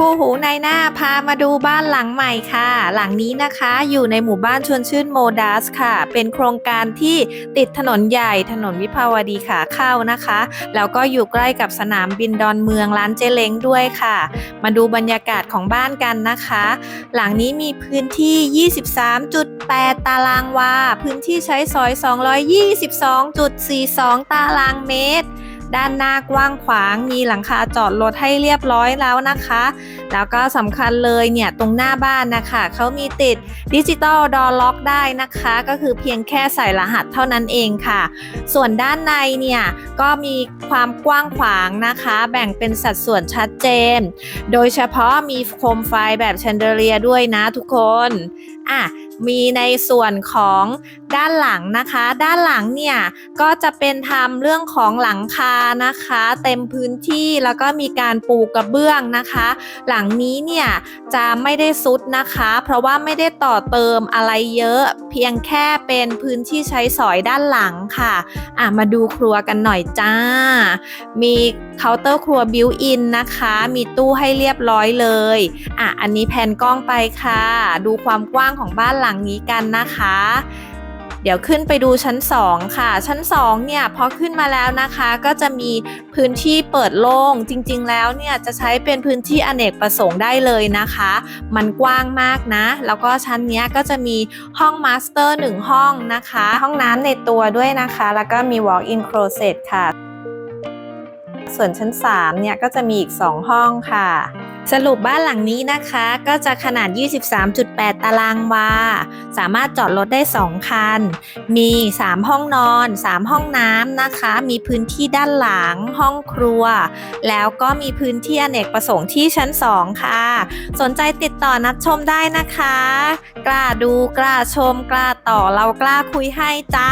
คู่หูในหน้าพามาดูบ้านหลังใหม่ค่ะ หลังนี้นะคะอยู่ในหมู่บ้านชวนชื่นโมดัสค่ะ เป็นโครงการที่ติดถนนใหญ่ถนนวิภาวดีขาเข้านะคะ แล้วก็อยู่ใกล้กับสนามบินดอนเมืองร้านเจเล้งด้วยค่ะ มาดูบรรยากาศของบ้านกันนะคะ หลังนี้มีพื้นที่ 23.8 ตารางวา พื้นที่ใช้สอย 222.42 ตารางเมตร ด้านหน้ากว้างขวาง มีหลังคาจอดรถให้เรียบร้อยแล้วนะคะ แล้วก็สำคัญเลยเนี่ยตรงหน้าบ้านนะคะเขามีติดดิจิตอลดอล็อกได้นะคะ ก็คือเพียงแค่ใส่รหัสเท่านั้นเองค่ะ ส่วนด้านในเนี่ยก็มีความกว้างขวางนะคะ แบ่งเป็นสัดส่วนชัดเจน โดยเฉพาะมีโคมไฟแบบแชนเดเลียด้วยนะทุกคน อะมีในส่วนของด้านหลังนะคะ ด้านหลังเนี่ยก็จะเป็นทำเรื่องของหลังคานะคะ เต็มพื้นที่แล้วก็มีการปูกระเบื้องนะคะ หลังนี้เนี่ยจะไม่ได้ซุดนะคะ เพราะว่าไม่ได้ต่อเติมอะไรเยอะ เพียงแค่เป็นพื้นที่ใช้สอยด้านหลังค่ะอะมาดูครัวกันหน่อยจ้า มีเคาน์เตอร์ครัวบิวอินนะคะ มีตู้ให้เรียบร้อยเลยอะอันนี้แผนกล้องไปค่ะ ดูความกว้างของบ้านหลังนี้กันนะคะ เดี๋ยวขึ้นไปดูชั้น 2 ค่ะ ชั้น 2 เนี่ยพอขึ้นมาแล้วนะคะ ก็จะมีพื้นที่เปิดโล่งจริง ๆ แล้วเนี่ยจะใช้เป็นพื้นที่อเนกประสงค์ได้เลยนะคะ มันกว้างมากนะ แล้วก็ชั้นเนี้ยก็จะมีห้องมาสเตอร์1ห้องนะคะ ห้องน้ำในตัวด้วยนะคะ แล้วก็มี walk-in closet ค่ะ ส่วนชั้น3เนี่ยก็จะมีอีก 2 ห้องค่ะ สรุปบ้านหลังนี้นะคะก็จะขนาด 23.8 ตารางวา สามารถจอดรถได้ 2 คัน มี 3 ห้องนอน 3 ห้องน้ำนะคะ มีพื้นที่ด้านหลังห้องครัว แล้วก็มีพื้นที่อเนกประสงค์ที่ชั้น 2 ค่ะ สนใจติดต่อนัดชมได้นะคะ กล้าดูกล้าชม กล้าต่อเรากล้าคุยให้จ้า